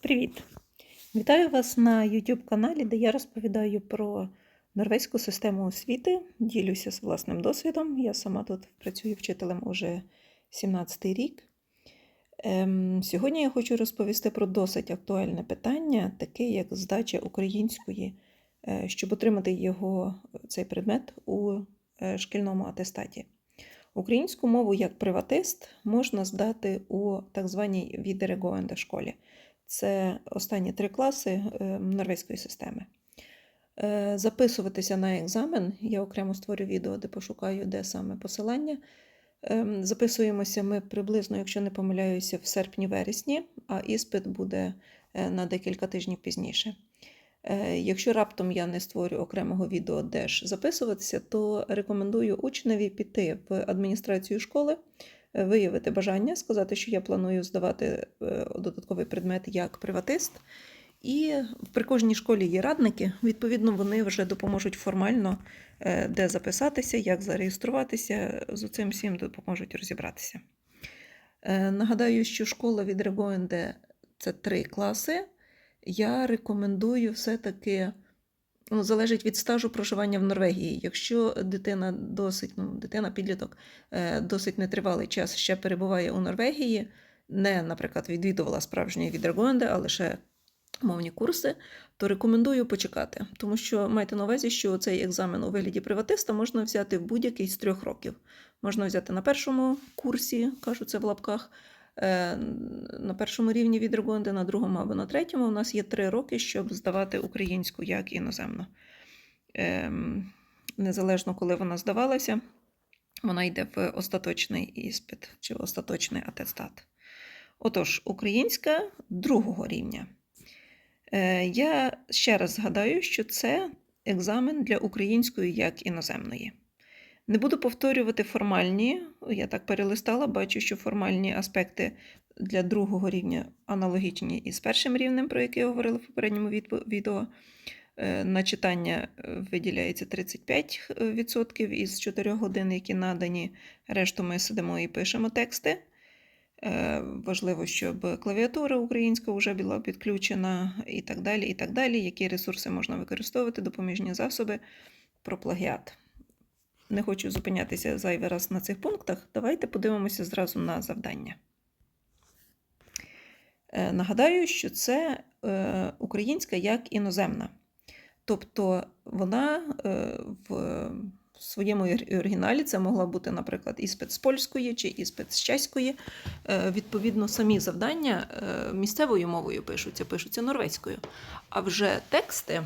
Привіт! Вітаю вас на YouTube каналі, де я розповідаю про норвезьку систему освіти, ділюся з власним досвідом. Я сама тут працюю вчителем уже 17-й рік. Ем, сьогодні я хочу розповісти про досить актуальне питання, таке як здача української, е, щоб отримати його, цей предмет у е, шкільному атестаті. Українську мову як приватист можна здати у так званій відерегоенде школі. Це останні три класи е, норвезької системи. Е, Записуватися на екзамен. Я окремо створю відео, де пошукаю, де саме посилання. Ем, Записуємося ми приблизно, якщо не помиляюся, в серпні-вересні, а іспит буде е, на декілька тижнів пізніше. Е, Якщо раптом я не створю окремого відео, де ж записуватися, то рекомендую учневі піти в адміністрацію школи, е, виявити бажання, сказати, що я планую здавати е, додатковий предмет як приватист. І при кожній школі є радники, відповідно, вони вже допоможуть формально, е, де записатися, як зареєструватися, з цим всім допоможуть розібратися. Е, Нагадаю, що школа від Регоенде це три класи. Я рекомендую все-таки, ну, залежить від стажу проживання в Норвегії. Якщо дитина досить, ну, дитина підліток е, досить нетривалий час ще перебуває у Норвегії, не, наприклад, відвідувала справжньої від Регоенде, а лише мовні курси, то рекомендую почекати, тому що майте на увазі, що цей екзамен у вигляді приватиста можна взяти в будь-який з трьох років. Можна взяти на першому курсі, кажу це в лапках, на першому рівні від Регонди, на другому або на третьому. У нас є три роки, щоб здавати українську як іноземну. Ем, Незалежно, коли вона здавалася, вона йде в остаточний іспит чи остаточний атестат. Отож, українська другого рівня. Е, Я ще раз згадаю, що це екзамен для української як іноземної. Не буду повторювати формальні, я так перелистала, бачу, що формальні аспекти для другого рівня аналогічні із першим рівнем, про який я говорила в попередньому відео. Е, На читання е, виділяється 35% із 4 годин, які надані. Решту ми сидимо і пишемо тексти. Е, Важливо, щоб клавіатура українська вже була підключена і так далі. і так далі. Які ресурси можна використовувати, допоміжні засоби про плагіат. Не хочу зупинятися зайвий раз на цих пунктах. Давайте подивимося зразу на завдання. Е, Нагадаю, що це е, українська як іноземна. Тобто вона е, в своєму оригіналі це могла бути, наприклад, іспит з польської чи іспит з чеської. Відповідно, самі завдання місцевою мовою пишуться, пишуться норвезькою. А вже тексти,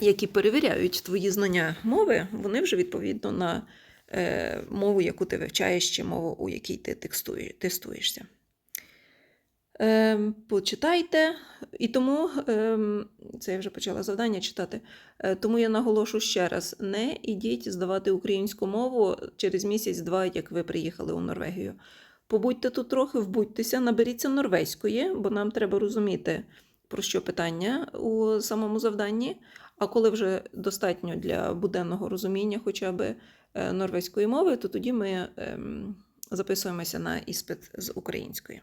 які перевіряють твої знання мови, вони вже відповідно на е, мову, яку ти вивчаєш, чи мову, у якій ти тестуєшся. Ем, Почитайте, і тому ем, це я вже почала завдання читати. Е, Тому я наголошу ще раз: не ідіть здавати українську мову через місяць-два, як ви приїхали у Норвегію. Побудьте тут трохи, вбудьтеся, наберіться норвезької, бо нам треба розуміти, про що питання у самому завданні. А коли вже достатньо для буденного розуміння хоча б е, норвезької мови, то тоді ми ем, записуємося на іспит з української.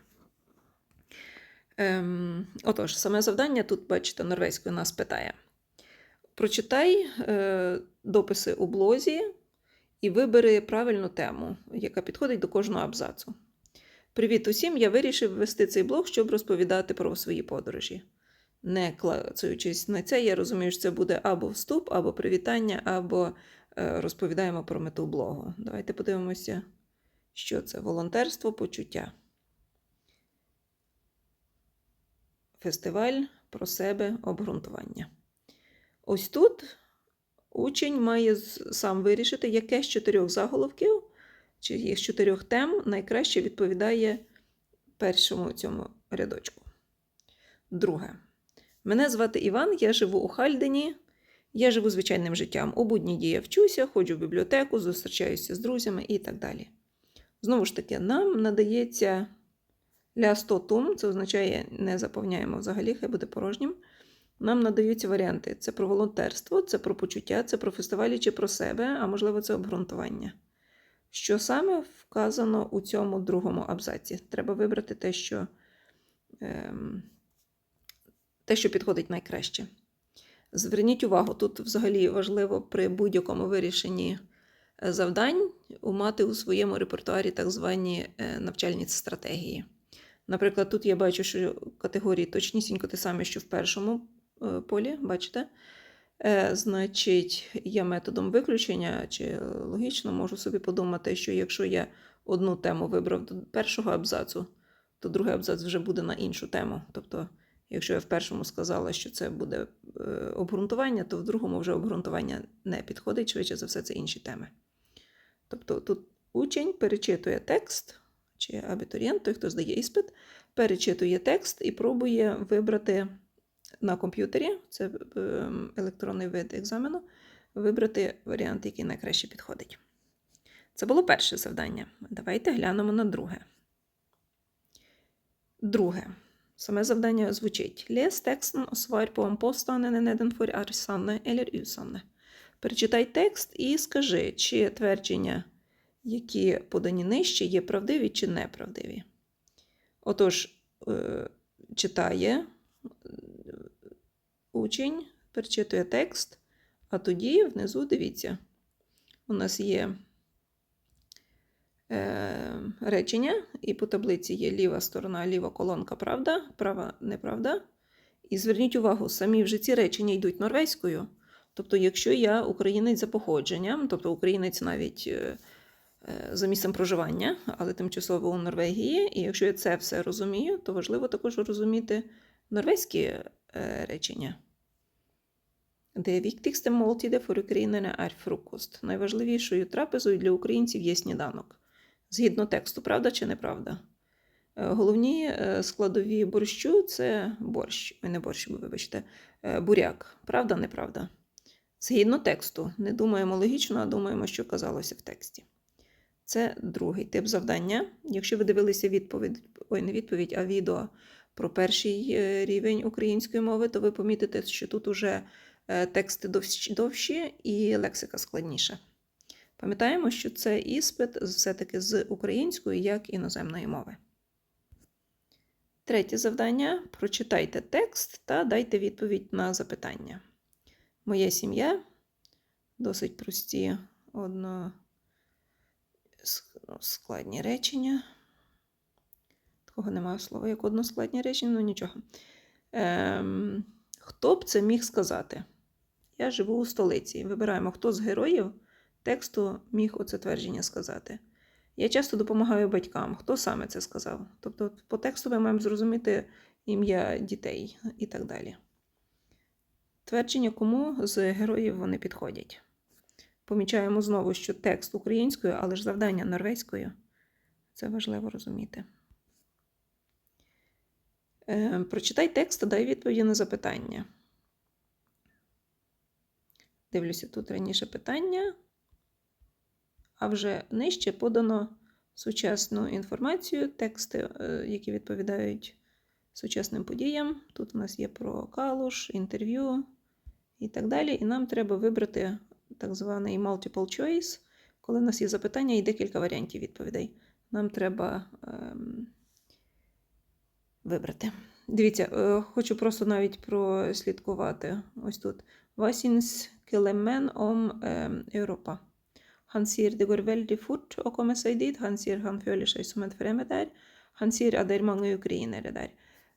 Ем, отож, саме завдання тут, бачите, норвезькою нас питає. Прочитай е, дописи у блозі і вибери правильну тему, яка підходить до кожного абзацу. Привіт усім! Я вирішив вести цей блог, щоб розповідати про свої подорожі. Не клацаючись на це, я розумію, що це буде або вступ, або привітання, або е, розповідаємо про мету блогу. Давайте подивимося, що це волонтерство, почуття. Фестиваль про себе обґрунтування. Ось тут учень має сам вирішити, яке з чотирьох заголовків чи з чотирьох тем найкраще відповідає першому цьому рядочку. Друге. Мене звати Іван, я живу у Хальдені. Я живу звичайним життям. У будні дні я вчуся, ходжу в бібліотеку, зустрічаюся з друзями і так далі. Знову ж таки, нам надається лястотум, це означає не заповняємо взагалі, хай буде порожнім. Нам надаються варіанти: це про волонтерство, це про почуття, це про фестивалі чи про себе, а можливо, це обґрунтування. Що саме вказано у цьому другому абзаці? Треба вибрати те, що ем, те, що підходить найкраще. Зверніть увагу, тут взагалі важливо при будь-якому вирішенні е, завдань мати у своєму репертуарі так звані е, навчальні стратегії. Наприклад, тут я бачу, що категорії точнісінько те саме, що в першому е, полі, бачите? Значить, я методом виключення чи логічно можу собі подумати, що якщо я одну тему вибрав до першого абзацу, то другий абзац вже буде на іншу тему. Тобто, якщо я в першому сказала, що це буде е, обґрунтування, то в другому вже обґрунтування не підходить, швидше за все, це інші теми. Тобто тут учень перечитує текст, чи абітурієнт, той, хто здає іспит, перечитує текст і пробує вибрати на комп'ютері, це е, електронний вид екзамену, вибрати варіант, який найкраще підходить. Це було перше завдання. Давайте глянемо на друге. Друге. Саме завдання звучить: svar på om påstandene nedenfor er sanne eller usanne. Перечитай текст і скажи, чи твердження, які подані нижче, є правдиві чи неправдиві. Отож, е, читає е, учень, перечитує текст, а тоді внизу дивіться, у нас є речення, і по таблиці є ліва сторона, ліва колонка правда, права неправда. І зверніть увагу, самі вже ці речення йдуть норвезькою. Тобто, якщо я українець за походженням, тобто українець навіть е, е, за місцем проживання, але тимчасово у Норвегії, і якщо я це все розумію, то важливо також розуміти норвезькі е, речення. Måltidet for ukrainerne er. Найважливішою трапезою для українців є сніданок. Згідно тексту, правда чи неправда? Е, Головні е, складові борщу це борщ, не борщ, вибачте, е, буряк. Правда, неправда? Згідно тексту, не думаємо логічно, а думаємо, що казалося в тексті. Це другий тип завдання. Якщо ви дивилися відповідь, ой, не відповідь, а відео про перший рівень української мови, то ви помітите, що тут уже тексти довші і лексика складніша. Пам'ятаємо, що це іспит все-таки з української як іноземної мови. Третє завдання: прочитайте текст та дайте відповідь на запитання. Моя сім'я досить прості одно ну, речення. Такого немає слова, як односкладні речення, ну нічого. Ем, хто б це міг сказати? Я живу у столиці. Вибираємо, хто з героїв тексту міг оце твердження сказати. Я часто допомагаю батькам. Хто саме це сказав? Тобто, по тексту ми маємо зрозуміти ім'я дітей і так далі. Твердження, кому з героїв вони підходять. Помічаємо знову, що текст українською, але ж завдання норвезькою. Це важливо розуміти. Е, прочитай текст та дай відповіді на запитання. Дивлюся, тут раніше питання, а вже нижче подано сучасну інформацію, тексти, е, які відповідають сучасним подіям. Тут у нас є про калуш, інтерв'ю і так далі. І нам треба вибрати так званий multiple choice, коли в нас є запитання і декілька варіантів відповідей. Нам треба ем, вибрати. Дивіться, е, хочу просто навіть прослідкувати. Ось тут. Vasins kelemen om ем, Europa. Han sier det går veldig fort å komme seg dit. Han sier han føler seg som en fremmed der. Han sier at det er mange ukrainere der.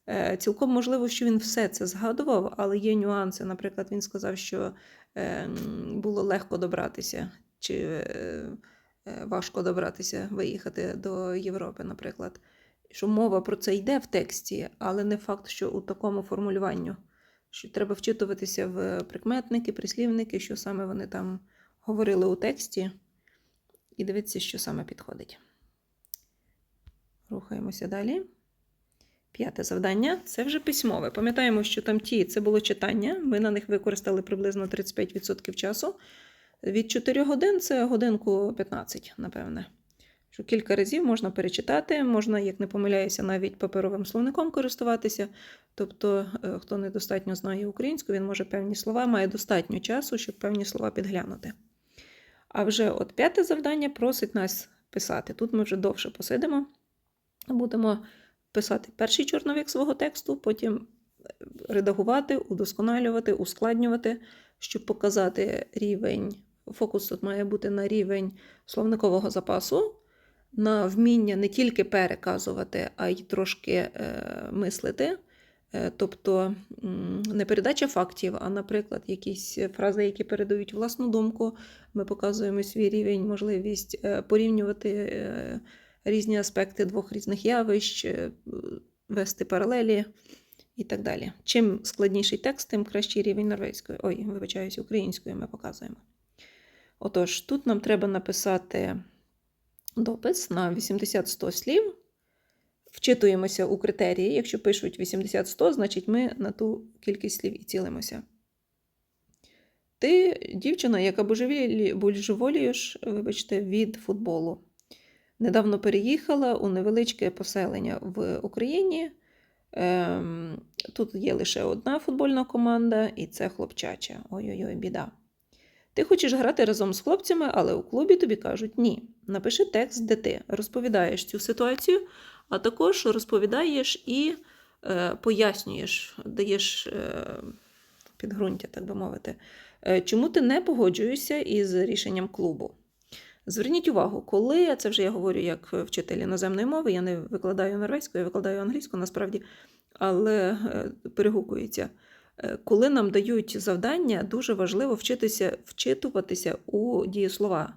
Е, Цілком можливо, що він все це згадував, але є нюанси. Наприклад, він сказав, що е, було легко добратися, чи е, е, важко добратися, виїхати до Європи, наприклад. Що мова про це йде в тексті, але не факт, що у такому формулюванню. Що треба вчитуватися в прикметники, прислівники, що саме вони там говорили у тексті, і дивитися, що саме підходить. Рухаємося далі. П'яте завдання це вже письмове. Пам'ятаємо, що там ті це було читання. Ми на них використали приблизно 35% часу. Від 4 годин це годинку 15, напевне. Що кілька разів можна перечитати, можна, як не помиляюся, навіть паперовим словником користуватися. Тобто, е, хто недостатньо знає українську, він може певні слова, має достатньо часу, щоб певні слова підглянути. А вже от п'яте завдання просить нас писати. Тут ми вже довше посидимо, будемо писати перший чорновик свого тексту, потім редагувати, удосконалювати, ускладнювати, щоб показати рівень. Фокус тут має бути на рівень словникового запасу, на вміння не тільки переказувати, а й трошки е, мислити. Е, Тобто не передача фактів, а, наприклад, якісь фрази, які передають власну думку. Ми показуємо свій рівень, можливість е, порівнювати е, різні аспекти двох різних явищ, е, вести паралелі і так далі. Чим складніший текст, тим кращий рівень норвезької. Ой, вибачаюсь, української ми показуємо. Отож, тут нам треба написати допис на 80-100 слів. Вчитуємося у критерії. Якщо пишуть 80-100, значить ми на ту кількість слів і цілимося. Ти дівчина, яка божеволієш, вибачте, від футболу. Недавно переїхала у невеличке поселення в Україні. Ем, тут є лише одна футбольна команда, і це хлопчача. Ой-ой-ой, біда. Ти хочеш грати разом з хлопцями, але у клубі тобі кажуть ні. Напиши текст, де ти розповідаєш цю ситуацію, а також розповідаєш і е, пояснюєш, даєш е, підґрунтя, так би мовити, е, чому ти не погоджуєшся із рішенням клубу. Зверніть увагу, коли це вже я говорю як вчитель іноземної мови, я не викладаю норвезьку, я викладаю англійську насправді, але перегукується. Коли нам дають завдання, дуже важливо вчитися, вчитуватися у дієслова.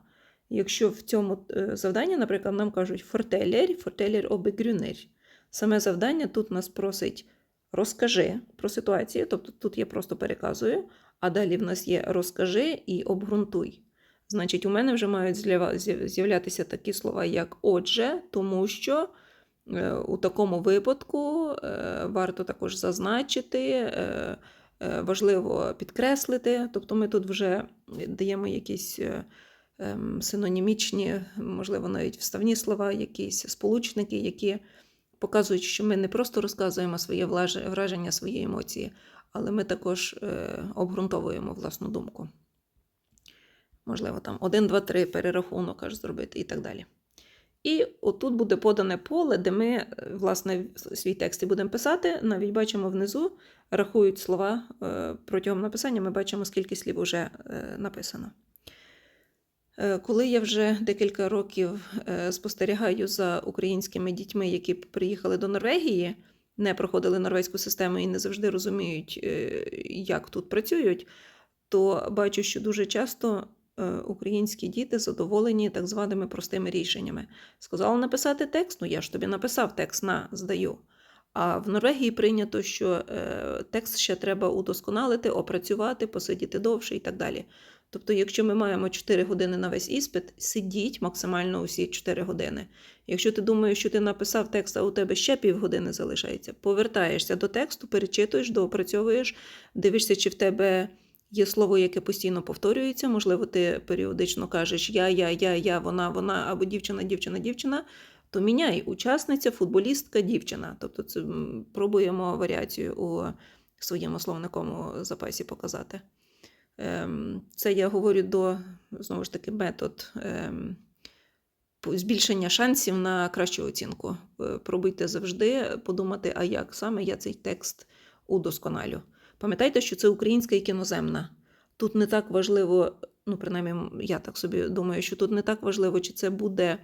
Якщо в цьому е, завданні, наприклад, нам кажуть фортелер, фортелер обегрюнер. Саме завдання тут нас просить розкажи про ситуацію, тобто тут я просто переказую, а далі в нас є розкажи і обґрунтуй. Значить, у мене вже мають з'являтися такі слова, як отже, тому що е, у такому випадку е, варто також зазначити, важливо підкреслити. Тобто ми тут вже даємо якісь синонімічні, можливо, навіть вставні слова, якісь сполучники, які показують, що ми не просто розказуємо своє враження, свої емоції, але ми також е, обґрунтовуємо власну думку. Можливо, там 1, 2, 3 перерахунок аж зробити і так далі. І отут буде подане поле, де ми, е, власне, свій текст і будемо писати. Навіть бачимо внизу, рахують слова е, протягом написання, ми бачимо, скільки слів вже написано. Е, Коли я вже декілька років е, спостерігаю за українськими дітьми, які приїхали до Норвегії, не проходили норвезьку систему і не завжди розуміють, е, як тут працюють, то бачу, що дуже часто українські діти задоволені так званими простими рішеннями. Сказала написати текст, ну я ж тобі написав текст на здаю. А в Норвегії прийнято, що текст ще треба удосконалити, опрацювати, посидіти довше і так далі. Тобто, якщо ми маємо 4 години на весь іспит, сидіть максимально усі 4 години. Якщо ти думаєш, що ти написав текст, а у тебе ще півгодини залишається, повертаєшся до тексту, перечитуєш, доопрацьовуєш, дивишся, чи в тебе є слово, яке постійно повторюється. Можливо, ти періодично кажеш я, я, я, я, вона, вона або дівчина, дівчина, дівчина. То міняй учасниця, футболістка, дівчина. Тобто, це пробуємо варіацію у своєму словниковому запасі показати. Ем, Це я говорю до знову ж таки метод ем, збільшення шансів на кращу оцінку. Е, Пробуйте завжди подумати, а як саме я цей текст удосконалю. Пам'ятайте, що це українська і кіноземна. Тут не так важливо, ну, принаймні, я так собі думаю, що тут не так важливо, чи це буде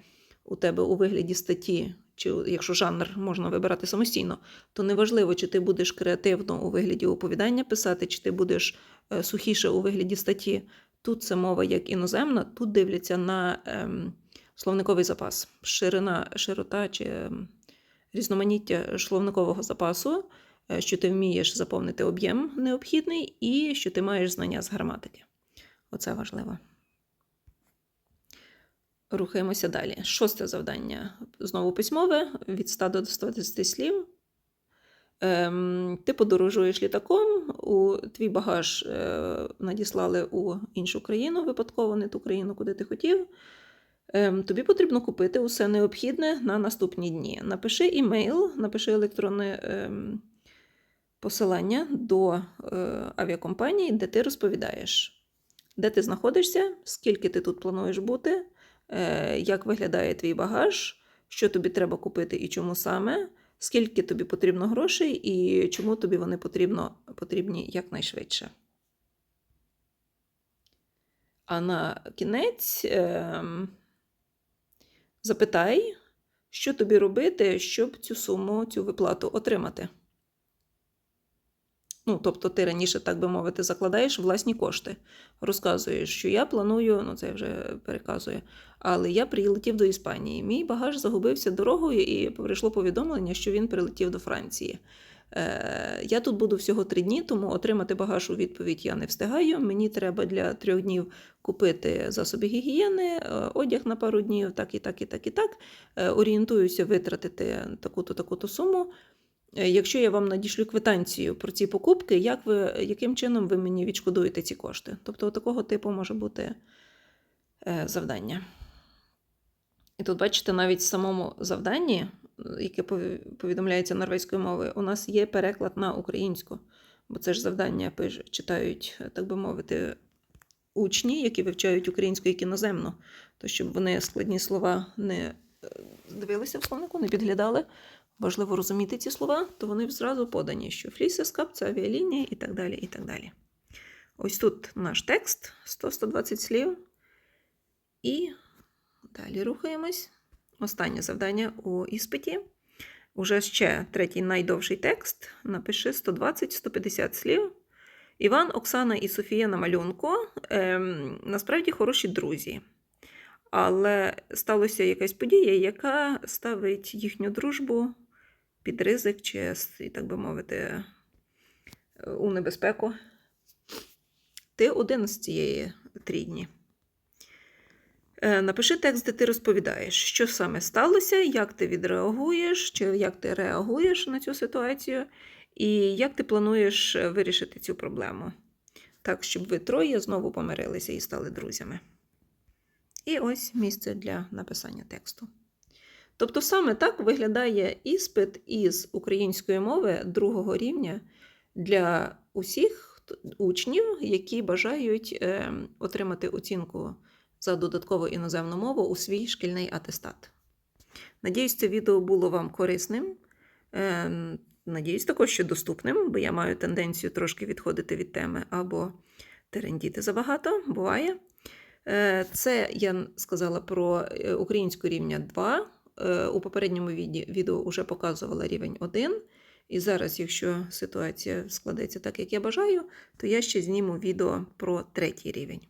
у тебе у вигляді статті, чи якщо жанр можна вибирати самостійно, то неважливо, чи ти будеш креативно у вигляді оповідання писати, чи ти будеш е, сухіше у вигляді статті. Тут це мова як іноземна, тут дивляться на ем, словниковий запас, ширина, широта чи ем, різноманіття словникового запасу, е, що ти вмієш заповнити об'єм необхідний, і що ти маєш знання з граматики. Оце важливо. Рухаємося далі. Шосте завдання. Знову письмове від 100 до 120 слів. Ем, ти подорожуєш літаком, у твій багаж е, надіслали у іншу країну, випадково не ту країну, куди ти хотів. Ем, тобі потрібно купити усе необхідне на наступні дні. Напиши імейл, напиши електронне ем, посилання до е, авіакомпанії, де ти розповідаєш, де ти знаходишся, скільки ти тут плануєш бути, як виглядає твій багаж, що тобі треба купити і чому саме. скільки тобі потрібно грошей і чому тобі вони потрібно, потрібні якнайшвидше. А на кінець ем, запитай, що тобі робити, щоб цю суму, цю виплату отримати. Ну, тобто, ти раніше, так би мовити, закладаєш власні кошти. Розказуєш, що я планую, ну це вже переказує, але я прилетів до Іспанії. Мій багаж загубився дорогою, і прийшло повідомлення, що він прилетів до Франції. Е, я тут буду всього три дні, тому отримати багаж у відповідь я не встигаю. Мені треба для трьох днів купити засоби гігієни, е, одяг на пару днів, так і так, і так, і так. Е, орієнтуюся витратити таку-то, таку-то суму. Е, Якщо я вам надішлю квитанцію про ці покупки, як ви, яким чином ви мені відшкодуєте ці кошти? Тобто, такого типу може бути е, завдання. І тут, бачите, навіть в самому завданні, е, яке повідомляється норвезькою мовою, у нас є переклад на українську, бо це ж завдання читають, так би мовити, учні, які вивчають українську як іноземну, то щоб вони складні слова не дивилися в словнику, не підглядали. Важливо розуміти ці слова, то вони зразу подані, що флісескап це авіалінія і так далі. і так далі. Ось тут наш текст 100-120 слів. І далі рухаємось. Останнє завдання у іспиті. Уже ще третій найдовший текст. Напиши 120-150 слів. Іван, Оксана і Софія на малюнку ем, насправді хороші друзі. Але сталася якась подія, яка ставить їхню дружбу під ризик, чи, так би мовити, у небезпеку. Ти один з цієї трійні. Е, Напиши текст, де ти розповідаєш, що саме сталося, як ти відреагуєш, чи як ти реагуєш на цю ситуацію, і як ти плануєш е, вирішити цю проблему. Так, щоб ви троє знову помирилися і стали друзями. І ось місце для написання тексту. Тобто, саме так виглядає іспит із української мови другого рівня для усіх учнів, які бажають е, отримати оцінку за додаткову іноземну мову у свій шкільний атестат. Надіюсь, це відео було вам корисним. Е, Надіюсь, також що доступним, бо я маю тенденцію трошки відходити від теми або терендіти забагато, буває. Е, Це я сказала про е, українську рівня 2. Е, У попередньому відео вже показувала рівень 1. І зараз, якщо ситуація складеться так, як я бажаю, то я ще зніму відео про третій рівень.